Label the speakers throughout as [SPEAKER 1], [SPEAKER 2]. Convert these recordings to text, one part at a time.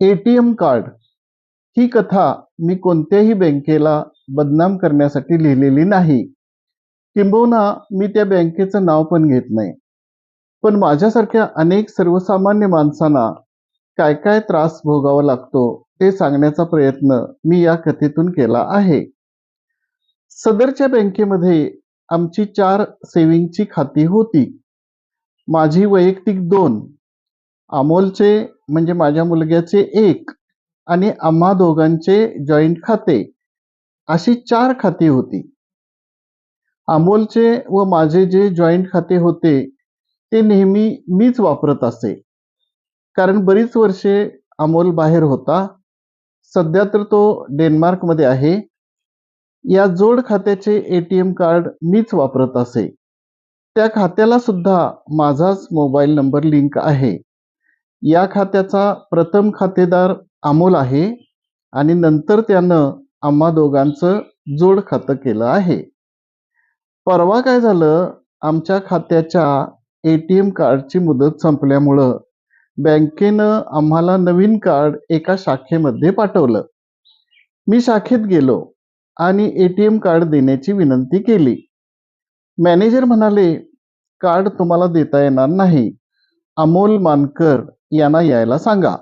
[SPEAKER 1] ए T M card ही कथा मी कोणत्याही बँकेला बदनाम करण्यासाठी लिहिलेली नाही. किंबहुना मी त्या बँकेचं नाव पण घेत नाही. पण माझ्यासारख्या अनेक सर्वसामान्य माणसांना काय काय त्रास भोगावा लागतो ते सांगण्याचा प्रयत्न मी या कथेतून केला आहे. सदरच्या बँकेमध्ये आमची चार सेविंगची खाती होती. माझी वैयक्तिक दोन अमोलचे म्हणजे माझ्या मुलग्याचे एक आणि आम्हा दोघांचे जॉईंट खाते अशी चार खाती होती. अमोलचे व माझे जे जॉईंट खाते होते ते नेहमी मीच वापरत असे. कारण बरीच वर्षे अमोल बाहेर होता. सध्या तर तो डेन्मार्कमध्ये आहे. या जोड खात्याचे ए टी एम कार्ड मीच वापरत असे. त्या खात्याला सुद्धा माझाच मोबाईल नंबर लिंक आहे. या खात्याचा प्रथम खातेदार अमोल आहे आणि नंतर त्यानं आम्हा दोघांचं जोड खातं केलं आहे. परवा काय झालं? आमच्या खात्याच्या ए टी एम कार्डची मुदत संपल्यामुळं बँकेनं आम्हाला नवीन कार्ड एका शाखेमध्ये पाठवलं. मी शाखेत गेलो आणि ए टी एम कार्ड देण्याची विनंती केली. मॅनेजर म्हणाले कार्ड तुम्हाला देता येणार नाही. अमोल मानकर यांना यायला सांगा.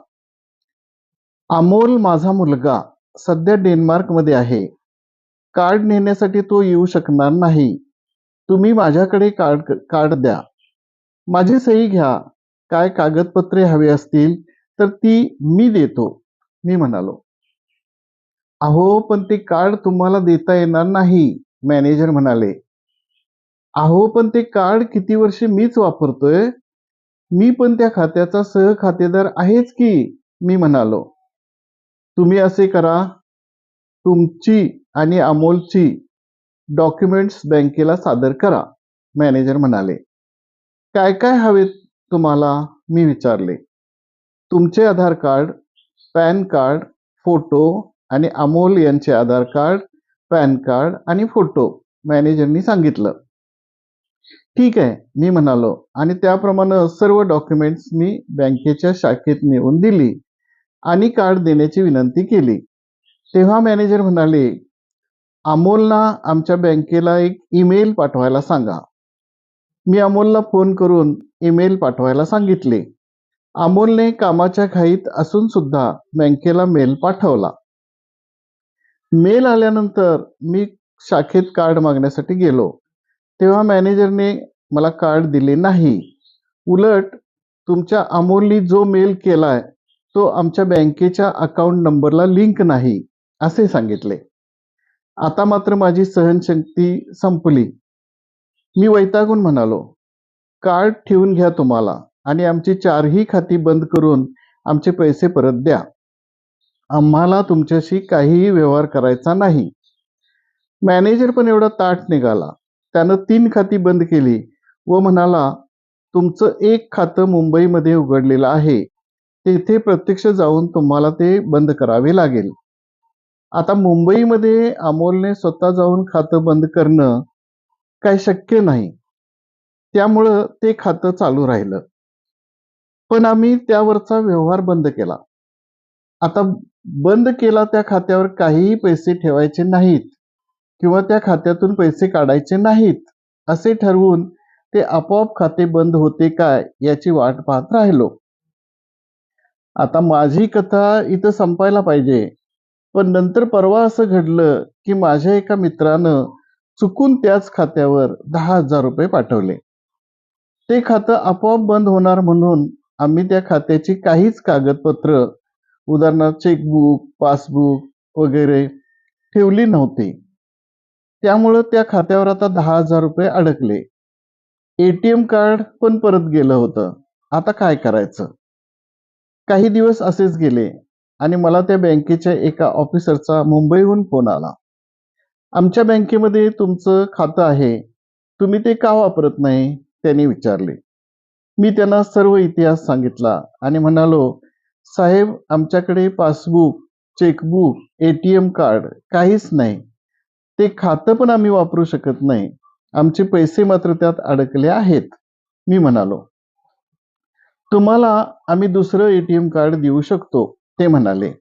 [SPEAKER 1] अमोल माझा मुलगा सध्या डेन्मार्कमध्ये आहे. कार्ड नेण्यासाठी तो येऊ शकणार नाही. तुम्ही माझ्याकडे कार्ड कार्ड द्या. माझी सही घ्या. काय कागदपत्रे हवी असतील तर ती मी देतो. मी म्हणालो. अहो पण ते कार्ड तुम्हाला देता येणार नाही मॅनेजर म्हणाले. अहो पण ते कार्ड किती वर्षे मीच वापरतोय? मी पण त्या खात्याचा सह खातेदार आहेच की मी म्हणालो. तुम्ही असे करा. तुमची आणि अमोलची डॉक्युमेंट्स बँकेला सादर करा मॅनेजर म्हणाले. काय काय हवेत तुम्हाला? मी विचारले. तुमचे Aadhaar card pan card photo आणि अमोल यांचे आधार कार्ड पॅन कार्ड आणि फोटो मॅनेजरनी सांगितलं. ठीक आहे मी म्हणालो. आणि त्याप्रमाणे सर्व डॉक्युमेंट्स मी बँकेच्या शाखेत नेऊन दिली आणि कार्ड देण्याची विनंती केली. तेव्हा मॅनेजर म्हणाले अमोलना आमच्या बँकेला एक ईमेल पाठवायला सांगा. मी अमोलला फोन करून ईमेल पाठवायला सांगितले. अमोलने कामाच्या घाईत असून सुद्धा बँकेला मेल पाठवला. मेल आल्यानंतर मी शाखेत कार्ड मागण्यासाठी गेलो. तेव्हा मॅनेजरने मला कार्ड दिले नाही. उलट तुमच्या अमोलनी जो मेल केलाय तो आमच्या बँकेच्या अकाउंट नंबरला लिंक नाही असे सांगितले. आता मात्र माझी सहनशक्ती संपली. मी वैतागून म्हणालो कार्ड ठेवून घ्या तुम्हाला आणि आमची चारही खाती बंद करून आमचे पैसे परत द्या. आम्हाला तुमच्याशी काहीही व्यवहार करायचा नाही. मॅनेजर पण एवढा ताट निघाला. त्यानं तीन खाती बंद केली. व म्हणाला तुमचं एक खातं मुंबईमध्ये उघडलेलं आहे. तेथे प्रत्यक्ष जाऊन तुम्हाला ते बंद करावे लागेल. आता मुंबईमध्ये अमोलने स्वतः जाऊन खातं बंद करणं काही शक्य नाही. त्यामुळं ते खातं चालू राहिलं. पण आम्ही त्यावरचा व्यवहार बंद केला. आता बंद केला त्या खात्यावर काहीही पैसे ठेवायचे नाहीत. किंवा त्या खात्यातून पैसे काढायचे नाहीत असे ठरवून ते आपोआप खाते बंद होते काय याची वाट पाहत राहिलो. आता माझी कथा इथं संपायला पाहिजे पण नंतर परवा असं घडलं की माझ्या एका मित्रानं चुकून त्याच खात्यावर दहा हजार रुपये पाठवले. ते खातं आपोआप बंद होणार म्हणून आम्ही त्या खात्याची काहीच कागदपत्र उदाहरणार्थ चेकबुक पासबुक वगैरे ठेवली नव्हती. त्यामुळं त्या खात्यावर आता दहा हजार रुपये अडकले. एटीएम कार्ड पण परत गेलं होतं. आता काय करायचं? काही दिवस असेच गेले आणि मला त्या बँकेच्या एका ऑफिसरचा मुंबईहून फोन आला. आमच्या बँकेमध्ये तुमचं खातं आहे. तुम्ही ते का वापरत नाही? त्यांनी विचारले. मी त्यांना सर्व इतिहास सांगितला आणि म्हणालो साहेब आमच्याकडे passbook chequebook A T M card काहीच नाही. ते खातं पण आम्ही वापरू शकत नाही. आमचे पैसे मात्र त्यात अडकले आहेत मी म्हणालो. तुम्हाला आम्ही दुसरं ए टी एम कार्ड देऊ शकतो ते म्हणाले.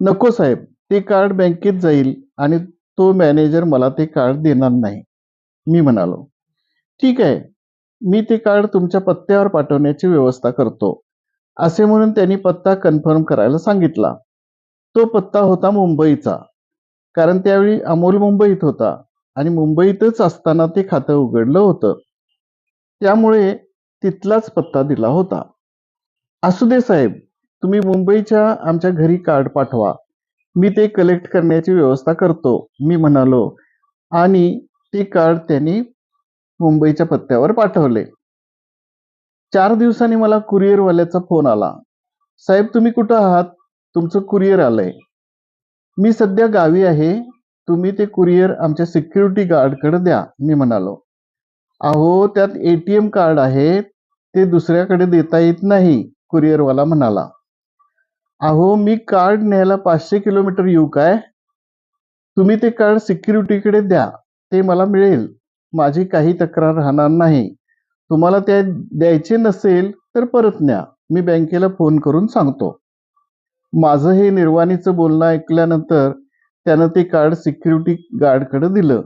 [SPEAKER 1] नको साहेब ते कार्ड बँकेत जाईल आणि तो मॅनेजर मला ते कार्ड देणार नाही मी म्हणालो. ठीक आहे मी ते कार्ड तुमच्या पत्त्यावर पाठवण्याची व्यवस्था करतो असे म्हणून त्यांनी पत्ता कन्फर्म करायला सांगितला. तो पत्ता होता मुंबईचा. कारण त्यावेळी अमोल मुंबईत होता आणि मुंबईतच असताना ते खातं उघडलं होतं. त्यामुळे तिथलाच पत्ता दिला होता. असू दे साहेब तुम्ही मुंबईच्या आमच्या घरी कार्ड पाठवा. मी ते कलेक्ट करण्याची व्यवस्था करतो मी म्हणालो. आणि ते कार्ड त्यांनी मुंबईच्या पत्त्यावर पाठवले. चार दिवसांनी मला कुरिअरवाल्याचा फोन आला. साहेब तुम्ही कुठं आहात? तुमचं कुरिअर आलंय. मी सध्या गावी आहे. तुम्ही ते कुरिअर आमच्या सिक्युरिटी गार्डकडे द्या मी म्हणालो. अहो त्यात ए टी एम कार्ड आहे. ते दुसऱ्याकडे देता येत नाही कुरिअरवाला म्हणाला. अहो मी कार्ड न्यायला पाचशे किलोमीटर येऊ काय? तुम्ही ते कार्ड सिक्युरिटीकडे द्या. ते मला मिळेल. माझी काही तक्रार राहणार नाही. तुम्हाला त्या द्यायचे नसेल तर परत न्या. मी बँकेला फोन करून सांगतो. माझं हे निर्वाणीचं बोलणं ऐकल्यानंतर त्यानं ते कार्ड सिक्युरिटी गार्डकडे दिलं.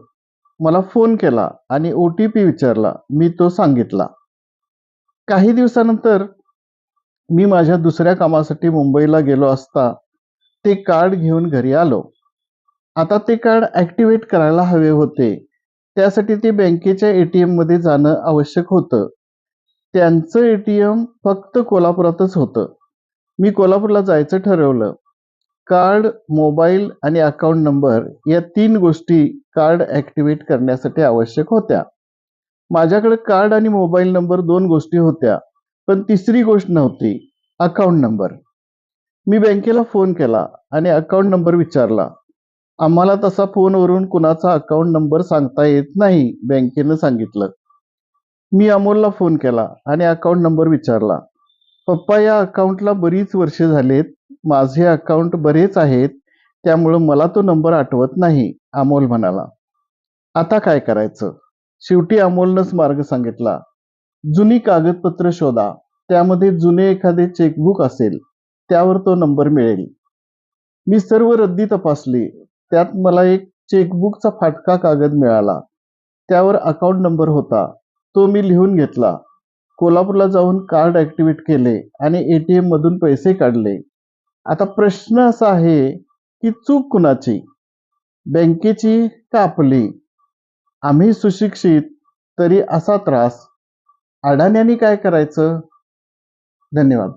[SPEAKER 1] मला फोन केला आणि ओ टी पी विचारला. मी तो सांगितला. काही दिवसानंतर मी माझ्या दुसऱ्या कामासाठी मुंबईला गेलो असता ते कार्ड घेऊन घरी आलो. आता ते कार्ड ॲक्टिवेट करायला हवे होते. त्यासाठी ते बँकेच्या ए टी एममध्ये जाणं आवश्यक होतं. त्यांचं ए टी एम फक्त कोल्हापुरातच होतं. मी कोल्हापूरला जायचं ठरवलं. कार्ड मोबाईल आणि अकाउंट नंबर या तीन गोष्टी कार्ड ॲक्टिवेट करण्यासाठी आवश्यक होत्या. माझ्याकडे कार्ड आणि मोबाईल नंबर दोन गोष्टी होत्या पण तिसरी गोष्ट नव्हती अकाउंट नंबर. मी बँकेला फोन केला आणि अकाउंट नंबर विचारला. आम्हाला तसा फोनवरून कुणाचा अकाउंट नंबर सांगता येत नाही बँकेनं सांगितलं. मी अमोलला फोन केला आणि अकाउंट नंबर विचारला. पप्पा या अकाउंटला बरीच वर्षे झालेत. माझे अकाउंट बरेच आहेत. त्यामुळं मला तो नंबर आठवत नाही अमोल म्हणाला. आता काय करायचं? शेवटी अमोलनंच मार्ग सांगितला. जुनी कागदपत्र शोधा. त्यामध्ये जुने एखादे चेकबुक असेल त्यावर तो नंबर मिळेल. मी सर्व रद्दी तपासली. त्यात मला एक चेकबुकचा फाटका कागद मिळाला. त्यावर अकाउंट नंबर होता. तो मी लिहून घेतला. कोल्हापूरला जाऊन कार्ड ॲक्टिवेट केले आणि ए टी एम मधून पैसे काढले. आता प्रश्न असा आहे की चूक कुणाची? बँकेची का आपली? आम्ही सुशिक्षित तरी असा त्रास. अडाण्याने काय करायचं? धन्यवाद.